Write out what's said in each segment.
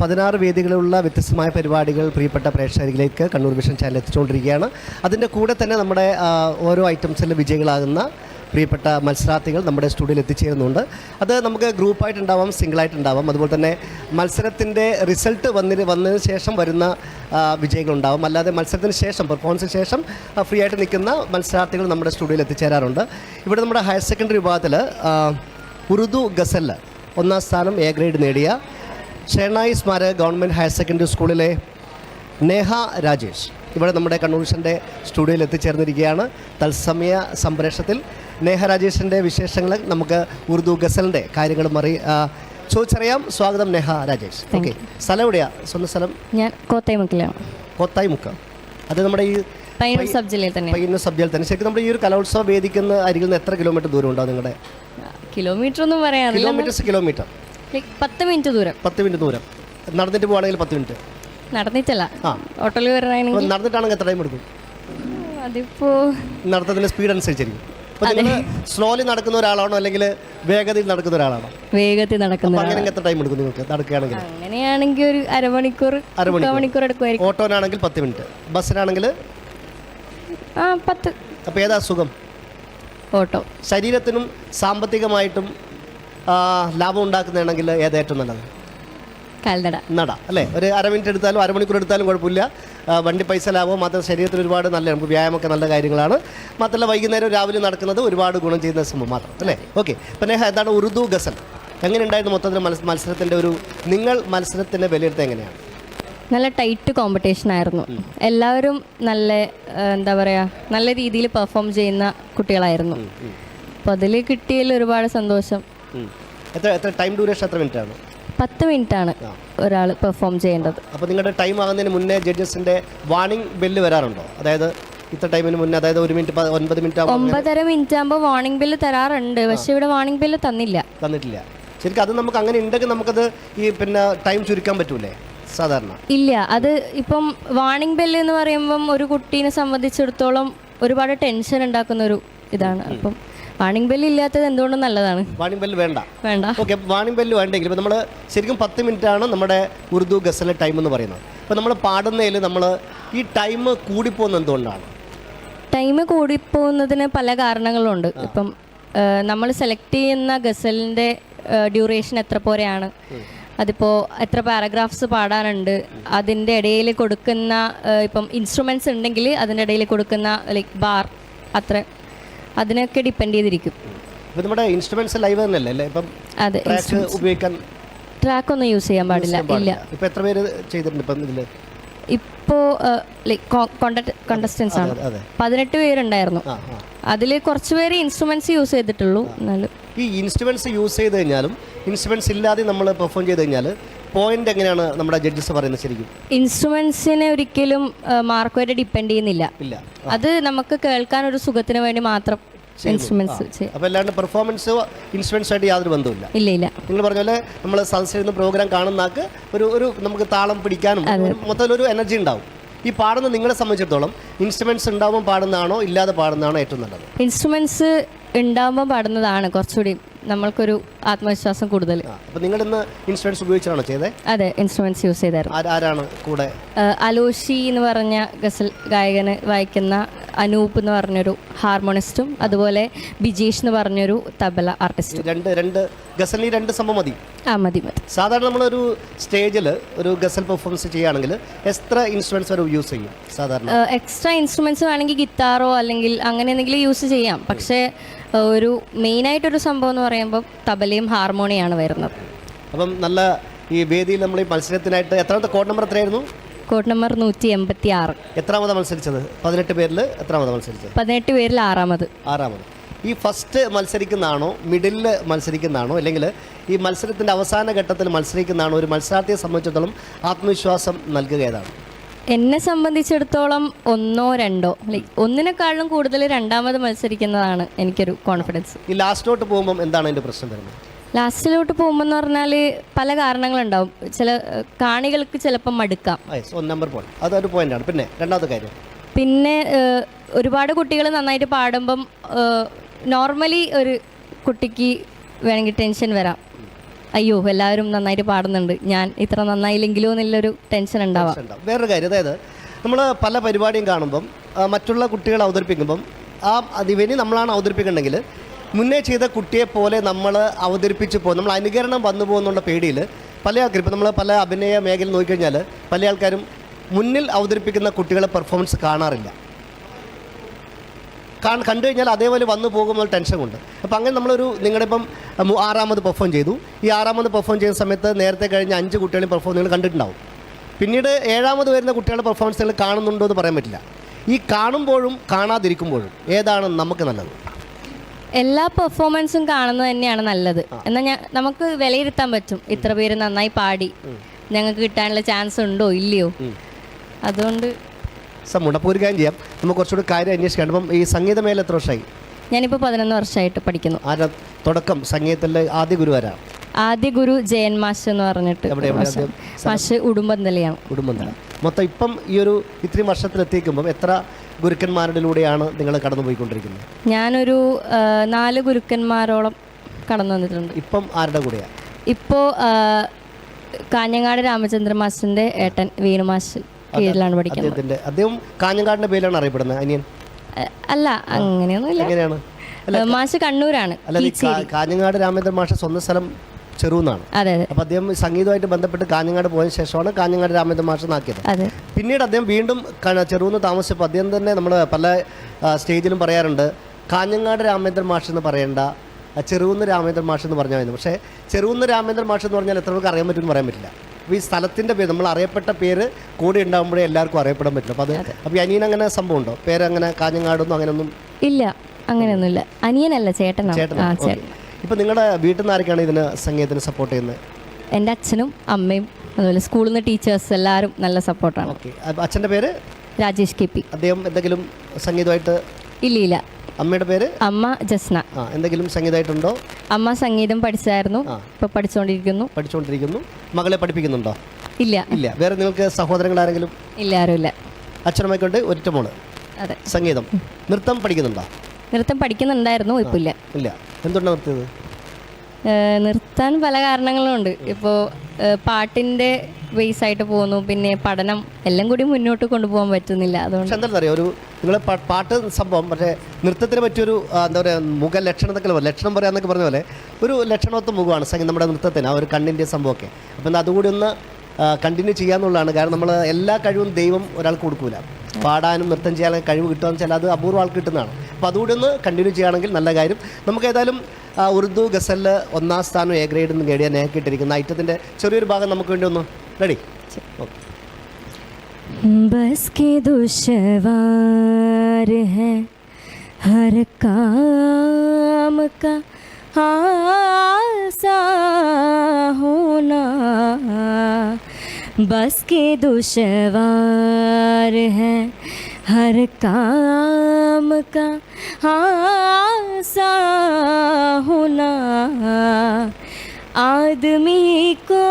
പതിനാറ് വേദികളിലുള്ള വ്യത്യസ്തമായ പരിപാടികൾ പ്രിയപ്പെട്ട പ്രേക്ഷകരിലേക്ക് കണ്ണൂർ വിഷൻ ചാനൽ എത്തിച്ചുകൊണ്ടിരിക്കുകയാണ്. അതിന്റെ കൂടെ തന്നെ നമ്മുടെ ഓരോ ഐറ്റംസിലും വിജയികളാകുന്ന പ്രിയപ്പെട്ട മത്സരാർത്ഥികൾ നമ്മുടെ സ്റ്റുഡിയോയിൽ എത്തിച്ചേരുന്നുണ്ട്. അത് നമുക്ക് ഗ്രൂപ്പായിട്ടുണ്ടാവാം സിംഗിളായിട്ടുണ്ടാവാം. അതുപോലെ തന്നെ മത്സരത്തിന്റെ റിസൾട്ട് വന്നിന് വന്നതിന് ശേഷം വരുന്ന വിജയികളുണ്ടാവും. അല്ലാതെ മത്സരത്തിന് ശേഷം പെർഫോമൻസിന് ശേഷം ഫ്രീ ആയിട്ട് നിൽക്കുന്ന മത്സരാർത്ഥികൾ നമ്മുടെ സ്റ്റുഡിയോയിൽ എത്തിച്ചേരാറുണ്ട്. ഇവിടെ നമ്മുടെ ഹയർ സെക്കൻഡറി വിഭാഗത്തിൽ ഉറുദു ഗസൽ ഒന്നാം സ്ഥാനം എ ഗ്രേഡ് നേടിയ ഷെർണായി സ്മാരക ഗവൺമെന്റ് ഹയർ സെക്കൻഡറി സ്കൂളിലെ നേഹ രാജേഷ് ഇവിടെ നമ്മുടെ കണ്ണൂർഷന്റെ സ്റ്റുഡിയോയിൽ എത്തിച്ചേർന്നിരിക്കുകയാണ്. തത്സമയ സംപ്രേഷണത്തിൽ നേഹ രാജേഷിന്റെ വിശേഷങ്ങൾ നമുക്ക് ഉറുദു ഗസലിന്റെ കാര്യങ്ങളും അറി ചോദിച്ചറിയാം. സ്വാഗതം നേഹ രാജേഷ്. ഓക്കെ സ്ഥലം എവിടെയാണ് സ്വന്തം സ്ഥലം? ഞാൻ കോത്തായിമുക്കിലാണ് കൊത്തായി മുക്ക അത് നമ്മുടെ ഈ പയ്യന്നൂർ സബ് ജില്ലയിൽ തന്നെ പയ്യന്നൂർ സബ് ജില്ലയിൽ തന്നെ. ശരിക്കും നമ്മുടെ ഈ ഒരു കലോത്സവ വേദിക്കുന്ന അരികിൽ നിന്ന് എത്ര കിലോമീറ്റർ ദൂരം ഉണ്ടാവും നിങ്ങളുടെ? കിലോമീറ്റർ ഒന്നും പറയാറില്ല കിലോമീറ്റർ. പത്ത് മിനിറ്റ് ദൂരം. പത്ത് മിനിറ്റ് ദൂരം. നടന്നിട്ട് പോവാണെങ്കിൽ പത്ത് മിനിറ്റ്. നടന്നിട്ടല്ല. ഓട്ടോയിൽ വരാണെങ്കിൽ അപ്പോൾ നടന്നിട്ടാണെങ്കിൽ എത്ര ടൈം എടുക്കും? അതിപ്പോ നടത്തത്തിന്റെ സ്പീഡ് നിങ്ങൾ സ്ലോലി നടക്കുന്ന ഒരാളാണോ അല്ലെങ്കിൽ വേഗതയിൽ നടക്കുന്ന ഒരാളാണോ? വേഗത്തിൽ നടക്കുന്ന അങ്ങനെ എത്ര ടൈം എടുക്കും നിങ്ങൾക്ക് നടക്കുകയാണെങ്കിൽ? അങ്ങനെയാണെങ്കിൽ ഒരു അരമണിക്കൂർ അരമണിക്കൂർ. എടുക്കുമായിരിക്കും. ഓട്ടോനാണെങ്കിൽ പത്ത് മിനിറ്റ്. ബസ്സിനാണെങ്കിൽ? പത്ത്. അപ്പോൾ ഏതാ സുഖം? ഓട്ടോ. ശരീരത്തിനും സാമ്പത്തികമായിട്ടും ലാഭം ഉണ്ടാക്കുന്നതാണെങ്കിൽ ഏതാ ഏറ്റവും നല്ലത്? കാൽനട. നട അല്ലേ? ഒരു അരമിനിറ്റ് എടുത്താലും അരമണിക്കൂർ എടുത്താലും കുഴപ്പമില്ല. വണ്ടി പൈസ ലാഭം മാത്രം ശരീരത്തിന് ഒരുപാട് നല്ല നമുക്ക് വ്യായാമമൊക്കെ നല്ല കാര്യങ്ങളാണ്. മാത്രമല്ല വൈകുന്നേരം രാവിലെ നടക്കുന്നത് ഒരുപാട് ഗുണം ചെയ്യുന്ന സംഭവം മാത്രം അല്ലേ? ഓക്കെ. പിന്നെ എന്താണ് ഉറുദു ഗസൽ? എങ്ങനെയുണ്ടായിരുന്നു മൊത്തത്തിൽ മത്സ മത്സരത്തിന്റെ ഒരു നിങ്ങൾ മത്സരത്തിന്റെ വിലയിരുത്തൽ എങ്ങനെയാണ്? നല്ല ടൈറ്റ് കോമ്പറ്റീഷൻ ആയിരുന്നു. എല്ലാവരും നല്ല എന്താ പറയുക നല്ല രീതിയിൽ പെർഫോം ചെയ്യുന്ന കുട്ടികളായിരുന്നു. അപ്പോൾ അതിൽ കിട്ടിയതിൽ ഒരുപാട് സന്തോഷം. എത്ര എത്ര ടൈം ഡ്യൂറേഷൻ എത്ര മിനിറ്റ് ആണ്? പത്ത് മിനിറ്റാണ് ഒരാൾ പെർഫോം ചെയ്യേണ്ടത്. അപ്പോൾ നിങ്ങളുടെ ടൈം ആകുന്നതിന് മുന്നേ ജഡ്ജസിന്റെ വാണിംഗ് ബെല്ല് വരാറുണ്ടോ? അതായത് ഇത്ര ടൈമിന് മുന്നേ അതായത് ഒരു മിനിറ്റ് ഒൻപത് മിനിറ്റ് ഒമ്പതര മിനിറ്റ് ആകുമ്പോൾ വാർണിംഗ് ബില്ല് തരാറുണ്ട്. പക്ഷെ ഇവിടെ വാർണിംഗ് ബില്ല് തന്നില്ല. തന്നിട്ടില്ല. ശരിക്കും അത് നമുക്ക് അങ്ങനെ ഉണ്ടെങ്കിൽ നമുക്കത് ഈ പിന്നെ ടൈം ചുരുക്കാൻ പറ്റൂലേ? സാധാരണ. ഇല്ല. അത് ഇപ്പം വാർണിംഗ് ബെല്ല് എന്ന് പറയുമ്പം ഒരു കുട്ടീനെ സംബന്ധിച്ചിടത്തോളം ഒരുപാട് ടെൻഷൻ ഉണ്ടാക്കുന്ന ഒരു ഇതാണ്. അപ്പം വാർണിംഗ് ബെല്ല് ഇല്ലാത്തത് എന്തുകൊണ്ടും നല്ലതാണ്. വാണിംഗ് ബെല്ല് വേണ്ട. വേണ്ട. ഓക്കെ വാണിംഗ് ബെല്ല് വേണ്ടെങ്കിൽ ഇപ്പോൾ നമ്മൾ ശരിക്കും പത്ത് മിനിറ്റ് ആണ് നമ്മുടെ ഉറുദു ഗസലെ ടൈം എന്ന് പറയുന്നത്. അപ്പോൾ നമ്മൾ പാടുന്നതിൽ നമ്മൾ ഈ ടൈം കൂടിപ്പോകുന്നത് എന്തുകൊണ്ടാണ്? ടൈം കൂടിപ്പോകുന്നതിന് പല കാരണങ്ങളുണ്ട്. ഇപ്പം നമ്മൾ സെലക്ട് ചെയ്യുന്ന ഗസലിന്റെ ഡ്യൂറേഷൻ എത്ര പോരെയാണ് അതിപ്പോൾ എത്ര പാരഗ്രാഫ്സ് പാടാനുണ്ട്. അതിന്റെ ഇടയിൽ കൊടുക്കുന്ന ഇപ്പം ഇൻസ്ട്രുമെന്റ്സ് ഉണ്ടെങ്കിൽ അതിന്റെ ഇടയിൽ കൊടുക്കുന്ന ലൈക്ക് ബാർ അത്ര. അതിനൊക്കെ ഡിപ്പെൻഡ് ചെയ്തിരിക്കും. ഇപ്പം നമ്മുടെ ഇൻസ്ട്രുമെന്റ്സ് ലൈവ് തന്നെയല്ലേ? അല്ലേ? ഇപ്പം അതെ ട്രാക്ക് ഉപയോഗിക്കാൻ ട്രാക്ക് ഒന്നും യൂസ് ചെയ്യാൻ പാടില്ല ഇല്ല. ഇപ്പം എത്ര പേര് ചെയ്തിട്ടുണ്ട് ഇപ്പം ഇതിൽ ഇപ്പോൾ ലൈക്ക് കോണ്ടസ്റ്റൻസ് ആണ്. പതിനെട്ട് പേരുണ്ടായിരുന്നു. അതിൽ കുറച്ച് പേര് ഇൻസ്ട്രുമെന്റ്സ് യൂസ് ചെയ്തിട്ടുള്ളൂ എന്നാലും. ഈ ഇൻസ്ട്രുമെന്റ്സ് യൂസ് ചെയ്ത് കഴിഞ്ഞാലും ഇൻസ്ട്രുമെന്റ്സ് ഇല്ലാതെ നമ്മൾ പെർഫോം ചെയ്ത് കഴിഞ്ഞാൽ പോയിന്റ് എങ്ങനെയാണ് നമ്മുടെ ജഡ്ജസ് പറയുന്നത് ശരിക്കും? ഇൻസ്ട്രുമെന്റ്സിനെ ഒരിക്കലും മാർക്ക് വരെ ഡിപ്പെൻഡ് ചെയ്യുന്നില്ല. ഇല്ല. അത് നമുക്ക് കേൾക്കാൻ ഒരു സുഖത്തിന് വേണ്ടി മാത്രം ഇൻസ്ട്രുമെന്റ്സ് അപ്പോൾ അല്ലാണ്ട് പെർഫോമൻസ് ഇൻസ്ട്രുമെന്റ്സ് ആയിട്ട് യാതൊരു ഇല്ല ഇല്ല. നിങ്ങൾ പറഞ്ഞ പോലെ നമ്മൾ സംശയിക്കുന്ന പ്രോഗ്രാം കാണുന്ന ആൾക്ക് ഒരു ഒരു നമുക്ക് താളം പിടിക്കാനും ഒരു മൊത്തത്തിലൊരു എനർജി ഉണ്ടാവും. ഈ പാടുന്ന നിങ്ങളെ സംബന്ധിച്ചിടത്തോളം ഇൻസ്ട്രുമെന്റ്സ് ഉണ്ടാവുമ്പോൾ പാടുന്നതാണോ ഇല്ലാതെ പാടുന്നതാണോ ഏറ്റവും നല്ലത്? ഇൻസ്ട്രുമെന്റ്സ് ഉണ്ടാകുമ്പോൾ പാടുന്നതാണ് കുറച്ചുകൂടി നമ്മൾക്കൊരു ആത്മവിശ്വാസം കൂടുതൽ. അപ്പോൾ നിങ്ങൾ ഇന്ന് ഇൻസ്ട്രുമെന്റ്സ് ഉപയോഗിച്ചാണോ ചെയ്തത് അതെ ഇൻസ്ട്രുമെന്റ്സ് യൂസ് ചെയ്തായിരുന്നു. ആര്- ആരാണ് കൂടെ? അലോഷി എന്ന് പറഞ്ഞ ഗസൽ ഗായകന് വായിക്കുന്ന അനൂപ് എന്ന് പറഞ്ഞൊരു ഹാർമോണിസ്റ്റും അതുപോലെ ബിജീഷ് എന്ന് പറഞ്ഞൊരു തബല ആർട്ടിസ്റ്റും. രണ്ട് രണ്ട് ഗസലിന് രണ്ട് സംഭവം മതി. ആ മതി മതി. സാധാരണ നമ്മളൊരു സ്റ്റേജിൽ ഒരു ഗസൽ പെർഫോമൻസ് ചെയ്യുകയാണെങ്കിൽ എത്ര ഇൻസ്ട്രുമെന്റ്സ് വരെ യൂസ് ചെയ്യും സാധാരണ? എക്സ്ട്രാ ഇൻസ്ട്രുമെന്റ്സ് വേണമെങ്കിൽ ഗിത്താറോ അല്ലെങ്കിൽ അങ്ങനെ എന്തെങ്കിലും യൂസ് ചെയ്യാം. പക്ഷേ ഒരു മെയിനായിട്ടൊരു സംഭവം എന്ന് പറയുമ്പോൾ തബലയും ഹാർമോണിയാണ് വരുന്നത്. അപ്പം നല്ല ഈ വേദിയിൽ നമ്മൾ ഈ മത്സരത്തിനായിട്ട് എത്രാമത്തെ കോഡ് നമ്പർ എത്രയായിരുന്നു? കോഡ് നമ്പർ നൂറ്റി എൺപത്തി ആറ് എത്രാമത് മത്സരിച്ചത്? പതിനെട്ട് പേരിൽ എത്രാമത് മത്സരിച്ചത്? പതിനെട്ട് പേരിൽ ആറാമത്. ആറാമത്. ഈ ഫസ്റ്റ് മത്സരിക്കുന്നതാണോ മിഡിലിൽ മത്സരിക്കുന്നതാണോ അല്ലെങ്കിൽ ഈ മത്സരത്തിന്റെ അവസാന ഘട്ടത്തിൽ മത്സരിക്കുന്നതാണോ ഒരു മത്സരാർത്ഥിയെ സംബന്ധിച്ചിടത്തോളം ആത്മവിശ്വാസം നൽകുക ഏതാണ്? എന്നെ സംബന്ധിച്ചിടത്തോളം ഒന്നോ രണ്ടോ ലൈക്ക് ഒന്നിനെക്കാളും കൂടുതൽ രണ്ടാമത് മത്സരിക്കുന്നതാണ് എനിക്കൊരു കോൺഫിഡൻസ് ഈ ലാസ്റ്റിലോട്ട് പോകുമ്പോൾ എന്താണ് എന്റെ പ്രശ്നം വരുന്നത്? ലാസ്റ്റിലോട്ട് പോകുമ്പോൾ എന്ന് പറഞ്ഞാൽ പല കാരണങ്ങളുണ്ടാവും. ചില കാണികൾക്ക് ചിലപ്പം മടുക്കാം. നമ്പർ പോയിന്റ് അതൊരു പോയിന്റാണ് പിന്നെ രണ്ടാമത്തെ കാര്യം. പിന്നെ ഒരുപാട് കുട്ടികൾ നന്നായിട്ട് പാടുമ്പം നോർമലി ഒരു കുട്ടിക്ക് വേണമെങ്കിൽ ടെൻഷൻ വരാം. അയ്യോ എല്ലാവരും നന്നായിട്ട് പാടുന്നുണ്ട്. ഞാൻ ഇത്ര നന്നായില്ലെങ്കിലോ എന്നുള്ളൊരു ടെൻഷൻ ഉണ്ടാവാം. വേറൊരു കാര്യം അതായത് നമ്മൾ പല പരിപാടിയും കാണുമ്പം മറ്റുള്ള കുട്ടികൾ അവതരിപ്പിക്കുമ്പം ആ അതിവനി നമ്മളാണ് അവതരിപ്പിക്കുന്നുണ്ടെങ്കിൽ മുന്നേ ചെയ്ത കുട്ടിയെ പോലെ നമ്മൾ അവതരിപ്പിച്ച് പോകും. നമ്മൾ അനുകരണം വന്നു പോകുന്നുള്ള പേടിയിൽ പല ആൾക്കാരും ഇപ്പം നമ്മൾ പല അഭിനയ മേഖല നോക്കിക്കഴിഞ്ഞാൽ പല ആൾക്കാരും മുന്നിൽ അവതരിപ്പിക്കുന്ന കുട്ടികളെ പെർഫോമൻസ് കാണാറില്ല. കാണ് കണ്ടു കഴിഞ്ഞാൽ അതേപോലെ വന്നു പോകുമ്പോൾ ടെൻഷൻ ഉണ്ട് അപ്പോൾ അങ്ങനെ നമ്മളൊരു നിങ്ങളുടെ ഇപ്പം ആറാമത് പെർഫോം ചെയ്തു. ഈ ആറാമത് പെർഫോം ചെയ്യുന്ന സമയത്ത് നേരത്തെ കഴിഞ്ഞ അഞ്ച് കുട്ടികളെയും പെർഫോം നിങ്ങൾ കണ്ടിട്ടുണ്ടാവും. പിന്നീട് ഏഴാമത് വരുന്ന കുട്ടികളുടെ പെർഫോമൻസ് നിങ്ങൾ കാണുന്നുണ്ടോ എന്ന് പറയാൻ പറ്റില്ല. ഈ കാണുമ്പോഴും കാണാതിരിക്കുമ്പോഴും ഏതാണ് നമുക്ക് നല്ലത്? എല്ലാ പെർഫോമൻസും കാണുന്നത് തന്നെയാണ് നല്ലത്. എന്നാൽ ഞാൻ നമുക്ക് വിലയിരുത്താൻ പറ്റും. ഇത്ര പേര് നന്നായി പാടി. ഞങ്ങൾക്ക് കിട്ടാനുള്ള ചാൻസ് ഉണ്ടോ? ഇല്ലയോ? അതുകൊണ്ട് സമ്മുണ്ട് അപ്പോൾ ഒരു കാര്യം ചെയ്യാം. നമുക്ക് കുറച്ചുകൂടി കാര്യം അന്വേഷിക്കാം. അപ്പം ഈ സംഗീതമേഖല എത്ര വർഷമായി? ഞാനിപ്പോൾ പതിനൊന്ന് വർഷമായിട്ട് പഠിക്കുന്നു. ആ തുടക്കം. സംഗീതത്തിലെ ആദ്യ ഗുരു ആരാ? ആദ്യ ഗുരു ജയൻ മാഷ് എന്ന് പറഞ്ഞിട്ട് മാഷ്. ഉടുമ്പന്തലയാണ് മാഷ് ഉടുമ്പന്തലിയാണ് കുടുംബം മൊത്തം ഇപ്പം ഈ ഒരു ഇത്രയും വർഷത്തിലെത്തിക്കുമ്പം എത്ര ഗുരുക്കന്മാരുടെയിലൂടെയാണ് നിങ്ങൾ കടന്നുപോയിക്കൊണ്ടിരിക്കുന്നത്? ഞാനൊരു ആ, നാല് ഗുരുക്കന്മാരോളം കടന്നു വന്നിട്ടുണ്ട്. ഇപ്പം ആരുടെ കൂടെയാണ് ഇപ്പോൾ കാഞ്ഞങ്ങാട് രാമചന്ദ്ര മാഷിന്റെ ഏട്ടൻ വീണു മാഷ്. കീഴിലാണ് പഠിക്കുന്നത്. അദ്ദേഹം കാഞ്ഞങ്ങാടിന്റെ പേരിലാണ് അറിയപ്പെടുന്നത് അനിയൻ. അല്ല അങ്ങനെയൊന്നുമില്ല. എങ്ങനെയാണ്? മാഷ് കണ്ണൂരാണ് അല്ലാതെ കാഞ്ഞങ്ങാട് രാമേന്ദ്രൻ മാഷ സ്വന്തം സ്ഥലം ചെറുന്നാണ്. അതെ അപ്പോൾ അദ്ദേഹം സംഗീതമായിട്ട് ബന്ധപ്പെട്ട് കാഞ്ഞങ്ങാട് പോയ ശേഷമാണ് കാഞ്ഞങ്ങാട് രാമേന്ദ്രൻ മാഷ നാക്കിയത്. അതെ. പിന്നീട് അദ്ദേഹം വീണ്ടും ചെറുന്ന് താമസിച്ചപ്പോൾ അദ്ദേഹം തന്നെ നമ്മൾ പല സ്റ്റേജിലും പറയാറുണ്ട് കാഞ്ഞങ്ങാട് രാമേന്ദ്രൻ മാഷ് എന്ന് പറയേണ്ട ചെറുന്ന് രാമേന്ദ്ര രാമേന്ദ്രൻ മാഷ് എന്ന് പറഞ്ഞാൽ മതി. പക്ഷേ ചെറുന്ന് രാമേന്ദ്രൻ മാഷ് എന്ന് പറഞ്ഞാൽ എത്ര പേർക്ക് അറിയാൻ പറ്റുമെന്ന് പറയാൻ പറ്റില്ല. അപ്പോൾ ഈ സ്ഥലത്തിന്റെ പേര് നമ്മൾ അറിയപ്പെട്ട പേര് കൂടെ ഉണ്ടാകുമ്പോഴേ എല്ലാവർക്കും അറിയപ്പെടാൻ പറ്റില്ല അപ്പോൾ അത് അപ്പോൾ അനിയൻ അങ്ങനെ സംഭവം ഉണ്ടോ? പേര് അങ്ങനെ കാഞ്ഞങ്ങാടൊന്നും അങ്ങനെയൊന്നും ഇല്ല അങ്ങനെയൊന്നുമില്ല. അനിയനല്ല ചേട്ടനാണ്. ചേട്ടൻ. ഇപ്പം നിങ്ങളുടെ വീട്ടിൽ നിന്ന് ആരൊക്കെയാണ് ഇതിന് സംഗീതത്തിന് സപ്പോർട്ട് ചെയ്യുന്നത്? എന്റെ അച്ഛനും അമ്മയും അതുപോലെ സ്കൂളിൽ നിന്ന് ടീച്ചേഴ്സ് എല്ലാവരും നല്ല സപ്പോർട്ടാണ് ഓക്കെ. അച്ഛന്റെ പേര്? Rajesh K P. അദ്ദേഹം എന്തെങ്കിലും സംഗീതമായിട്ട് ഇല്ല ഇല്ല. അമ്മയുടെ പേര്? അമ്മ ജസ്ന. ആ എന്തെങ്കിലും സംഗീതമായിട്ടുണ്ടോ? അമ്മ സംഗീതം പഠിച്ചായിരുന്നു. ഇപ്പൊ പഠിച്ചുകൊണ്ടിരിക്കുന്നു പഠിച്ചുകൊണ്ടിരിക്കുന്നു മകളെ പഠിപ്പിക്കുന്നുണ്ടോ? ഇല്ല. ഇല്ല. വേറെ നിങ്ങൾക്ക് സഹോദരങ്ങൾ ആരെങ്കിലും? ഇല്ല ആരുമില്ല. അച്ഛനമ്മയ്ക്കൊണ്ട് ഒറ്റ മോൾ അതെ. സംഗീതം. നൃത്തം പഠിക്കുന്നുണ്ടോ? നൃത്തം പഠിക്കുന്നുണ്ടായിരുന്നു ഇപ്പൊ ഇല്ല ഇല്ല. എന്തുകൊണ്ടാണ് നിർത്തിയത്? നിർത്താൻ പല കാരണങ്ങളുണ്ട്. ഇപ്പോൾ പാട്ടിന്റെ ബേസ് ആയിട്ട് പോകുന്നു. പിന്നെ പഠനം എല്ലാം കൂടി മുന്നോട്ട് കൊണ്ടുപോകാൻ പറ്റുന്നില്ല. അതുകൊണ്ട് പക്ഷെ എന്താ അറിയാം? ഒരു നിങ്ങൾ പാട്ട് സംഭവം പക്ഷേ നൃത്തത്തിന് പറ്റിയൊരു എന്താ പറയുക മുഖ ലക്ഷണം എന്നൊക്കെ. ലക്ഷണം പറയാന്നൊക്കെ പറഞ്ഞ പോലെ ഒരു ലക്ഷണമൊത്ത മുഖമാണ് സംഗീതം നമ്മുടെ നൃത്തത്തിന് ആ ഒരു കണ്ണിന്റെ സംഭവമൊക്കെ. അപ്പം അതുകൂടി ഒന്ന് കണ്ടിന്യൂ ചെയ്യാന്നുള്ളതാണ്. കാരണം നമ്മൾ എല്ലാ കഴിവും ദൈവം ഒരാൾക്ക് കൊടുക്കൂല. പാടാനും നൃത്തം ചെയ്യാനും കഴിവ് കിട്ടുകയെന്ന് വെച്ചാൽ അത് അപൂർവ ആൾക്ക് കിട്ടുന്നതാണ്. അപ്പോൾ അതുകൂടി ഒന്ന് കണ്ടിന്യൂ ചെയ്യുകയാണെങ്കിൽ നല്ല കാര്യം. നമുക്ക് ഏതായാലും ഉറുദു ഗസലിൽ ഒന്നാം സ്ഥാനം എ ഗ്രേഡ് എന്ന് നേടിയ നേക്കിയിട്ടിരിക്കുന്ന ഐറ്റത്തിന്റെ ചെറിയൊരു ഭാഗം നമുക്ക് വേണ്ടി ഒന്ന് റെഡി ഓക്കെ. बस के दुश्वार है हर काम का आसा होना। बस के दुश्वार है हर काम का आसा होना। आदमी को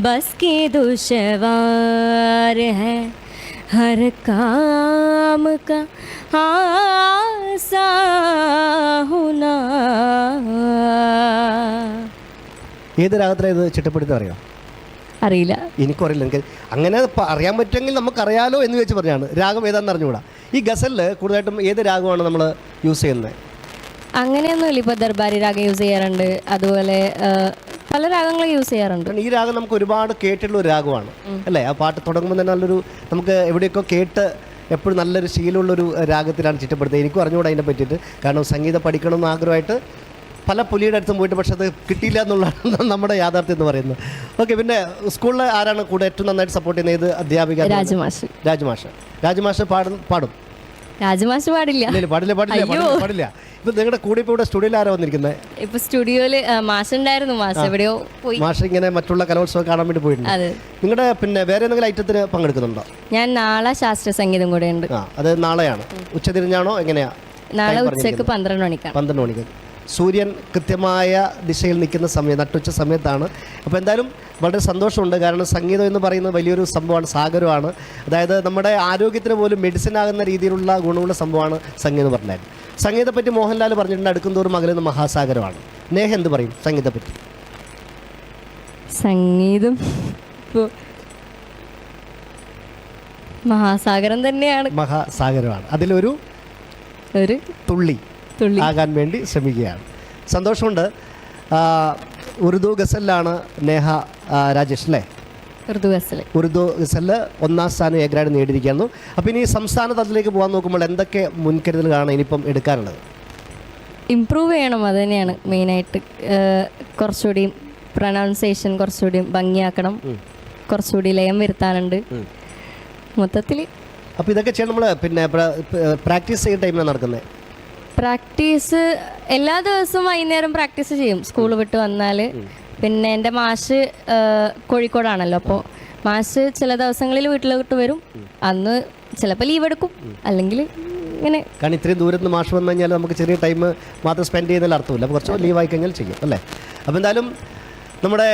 बस के दुश्वार है हर काम का आसा होना ഏത് രാഗത്തിലാണ് ഇത് ചിട്ടപ്പെടുത്തി അറിയാം അറിയില്ല എനിക്കറിയില്ല എനിക്ക് അങ്ങനെ പ- അറിയാൻ പറ്റുമെങ്കിൽ നമുക്കറിയാലോ എന്ന് വെച്ച് പറഞ്ഞാണ് രാഗം ഏതാണെന്ന് അറിഞ്ഞുകൂടാ ഈ ഗസലിൽ കൂടുതലായിട്ടും ഏത് രാഗമാണ് നമ്മൾ യൂസ് ചെയ്യുന്നത് അങ്ങനെയൊന്നുമില്ല ഇപ്പോൾ ദർബാരി രാഗം യൂസ് ചെയ്യാറുണ്ട് അതുപോലെ ആ, പല രാഗങ്ങൾ യൂസ് ചെയ്യാറുണ്ട്. ഈ രാഗം നമുക്ക് ഒരുപാട് കേട്ടിട്ടുള്ള ഒരു രാഗമാണ്. അല്ലേ? ആ പാട്ട് തുടങ്ങുമ്പോൾ തന്നെ നല്ലൊരു നമുക്ക് എവിടെയൊക്കെ കേട്ട് എപ്പോഴും നല്ലൊരു ശീലമുള്ളൊരു രാഗത്തിലാണ് ചിട്ടപ്പെടുത്തുന്നത്. എനിക്കും അറിഞ്ഞുകൂടാ അതിനെ പറ്റിയിട്ട്. കാരണം സംഗീതം പഠിക്കണം എന്ന് ആഗ്രഹമായിട്ട് പല പുലിയുടെ അടുത്തും പോയിട്ട് പക്ഷെ അത് കിട്ടിയില്ല എന്നുള്ളതാണ് നമ്മുടെ യാഥാർത്ഥ്യം എന്ന് പറയുന്നത്. ഓക്കെ പിന്നെ സ്കൂളിൽ ആരാണ് കൂടെ ഏറ്റവും നന്നായിട്ട് സപ്പോർട്ട് ചെയ്യുന്നത്? ഏത് അധ്യാപിക? രാജമാഷ്. രാജമാഷ്. രാജമാഷ് പാടും പാടും. രാജമാഷ് പാടില്ല. പാടില്ല പാടില്ല. പാടില്ല ഇപ്പൊ നിങ്ങളുടെ കൂടെ ഇപ്പൊ ഇവിടെ സ്റ്റുഡിയോയിൽ ആരാ വന്നിരിക്കുന്നത് ഇപ്പൊ സ്റ്റുഡിയോയിൽ മാഷ് ഉണ്ടായിരുന്നു മാഷ് എവിടെയോ പോയി. മാഷ് ഇങ്ങനെ മറ്റുള്ള കലോത്സവം കാണാൻ വേണ്ടി പോയിട്ടുണ്ട് നിങ്ങളുടെ പിന്നെ വേറെ എന്തെങ്കിലും ഐറ്റത്തിന് പങ്കെടുക്കുന്നുണ്ടോ? ഞാൻ നാളെ ശാസ്ത്ര സംഗീതം കൂടെ ഉണ്ട് അത് നാളെയാണ്. ഉച്ചതിരിഞ്ഞാണോ? എങ്ങനെയാ? നാളെ ഉച്ചയ്ക്ക് പന്ത്രണ്ട് മണിക്കാണ്. പന്ത്രണ്ട് മണിക്ക്. സൂര്യൻ കൃത്യമായ ദിശയിൽ നിൽക്കുന്ന സമയം നട്ടുച്ച സമയത്താണ്. അപ്പോൾ എന്തായാലും വളരെ സന്തോഷമുണ്ട്. കാരണം സംഗീതം എന്ന് പറയുന്നത് വലിയൊരു സംഭവമാണ് സാഗരമാണ്. അതായത് നമ്മുടെ ആരോഗ്യത്തിന് പോലും മെഡിസിൻ ആകുന്ന രീതിയിലുള്ള ഗുണമുള്ള സംഭവമാണ് സംഗീതം പറഞ്ഞാൽ. സംഗീതത്തെപ്പറ്റി മോഹൻലാൽ പറഞ്ഞിട്ടുണ്ട് അടുക്കുന്തോറും അകലുന്ന മഹാസാഗരമാണ്. നേഹ എന്ത് പറയും സംഗീതത്തെപ്പറ്റി? സംഗീതം മഹാസാഗരം തന്നെയാണ്. മഹാസാഗരമാണ്. അതിലൊരു ഒരു തുള്ളി. ആകാൻ വേണ്ടി ശ്രമിക്കുകയാണ്. സന്തോഷമുണ്ട്. ഉറുദു ഗസലിലാണ് നേഹ രാജേഷ് അല്ലേ? ഉറുദു ഗസൽ ഉറുദു ഗസലിൽ ഒന്നാം സ്ഥാനം എ ഗ്രേഡ് നേടിയിരിക്കുന്നു. അപ്പോൾ ഇനി സംസ്ഥാന തലത്തിലേക്ക് പോകാൻ നോക്കുമ്പോൾ എന്തൊക്കെ മുൻകരുതലുകളാണ് ഇനിയിപ്പം എടുക്കാനുള്ളത്? ഇമ്പ്രൂവ് ചെയ്യണം അത് തന്നെയാണ് മെയിനായിട്ട് കുറച്ചുകൂടി പ്രൊനൗൺസിയേഷൻ കുറച്ചുകൂടി ഭംഗിയാക്കണം. കുറച്ചുകൂടി ലയം വരുത്താനുണ്ട്. മൊത്തത്തിൽ അപ്പോൾ ഇതൊക്കെ ചെയ്യണം നമ്മൾ പിന്നെ പ്രാക്ടീസ് ചെയ്യുന്ന ടൈമിലാണ് നടക്കുന്നത് പ്രാക്ടീസ് എല്ലാ ദിവസവും വൈകുന്നേരം പ്രാക്ടീസ് ചെയ്യും. സ്കൂൾ വിട്ട് വന്നാൽ പിന്നെ എന്റെ മാഷ് കോഴിക്കോടാണല്ലോ. അപ്പോൾ മാഷ് ചില ദിവസങ്ങളിൽ വീട്ടിലോട്ട് വരും. അന്ന് ചിലപ്പോൾ ലീവ് എടുക്കും. അല്ലെങ്കിൽ ഇങ്ങനെ. കാരണം ഇത്രയും ദൂരത്ത് നിന്ന് മാഷ് വന്നു കഴിഞ്ഞാൽ നമുക്ക് ചെറിയ ടൈം മാത്രം സ്പെൻഡ് ചെയ്യുന്നതിൽ അർത്ഥമില്ല. കുറച്ച് ലീവായി കഴിഞ്ഞാൽ ചെയ്യും അല്ലേ? അപ്പോൾ എന്തായാലും നമ്മുടെ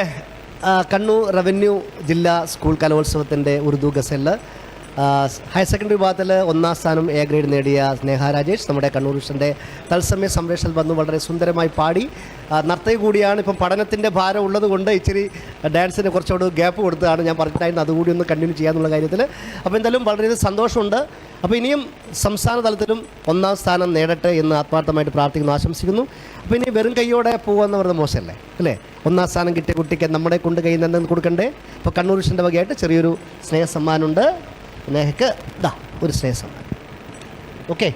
കണ്ണൂർ റവന്യൂ ജില്ലാ സ്കൂൾ കലോത്സവത്തിന്റെ ഉറുദു ഗസലിൽ ഹയർ സെക്കൻഡറി വിഭാഗത്തിൽ ഒന്നാം സ്ഥാനം എ ഗ്രേഡ് നേടിയ സ്നേഹ രാജേഷ് നമ്മുടെ കണ്ണൂർ വിഷന്റെ തത്സമയ സംരക്ഷണത്തിൽ വന്നു വളരെ സുന്ദരമായി പാടി. നർത്തകി കൂടിയാണ്. ഇപ്പം പഠനത്തിന്റെ ഭാരം ഉള്ളത് കൊണ്ട് ഇച്ചിരി ഡാൻസിന് കുറച്ചുകൂടി ഗ്യാപ്പ് കൊടുത്തതാണ് ഞാൻ പറഞ്ഞിട്ടായിരുന്നു അതുകൂടി ഒന്ന് കണ്ടിന്യൂ ചെയ്യാന്നുള്ള കാര്യത്തിൽ അപ്പോൾ എന്തായാലും വളരെയധികം സന്തോഷമുണ്ട്. അപ്പോൾ ഇനിയും സംസ്ഥാന തലത്തിലും ഒന്നാം സ്ഥാനം നേടട്ടെ എന്ന് ആത്മാർത്ഥമായിട്ട് പ്രാർത്ഥിക്കുന്നു ആശംസിക്കുന്നു. അപ്പോൾ ഇനി വെറും കൈയോടെ പോകുമെന്ന് പറയുന്നത് മോശമല്ലേ? അല്ലേ? ഒന്നാം സ്ഥാനം കിട്ടിയ കുട്ടിക്ക് നമ്മുടെ കൊണ്ട് കയ്യിൽ നിന്ന് കൊടുക്കണ്ടേ? അപ്പോൾ കണ്ണൂർ വിഷന്റെ വകയായിട്ട് ചെറിയൊരു സ്നേഹ സമ്മാനമുണ്ട്. സ്നേഹക്ക് ഇതാ ഒരു സ്നേഹസമ്മാനം ഓക്കെ.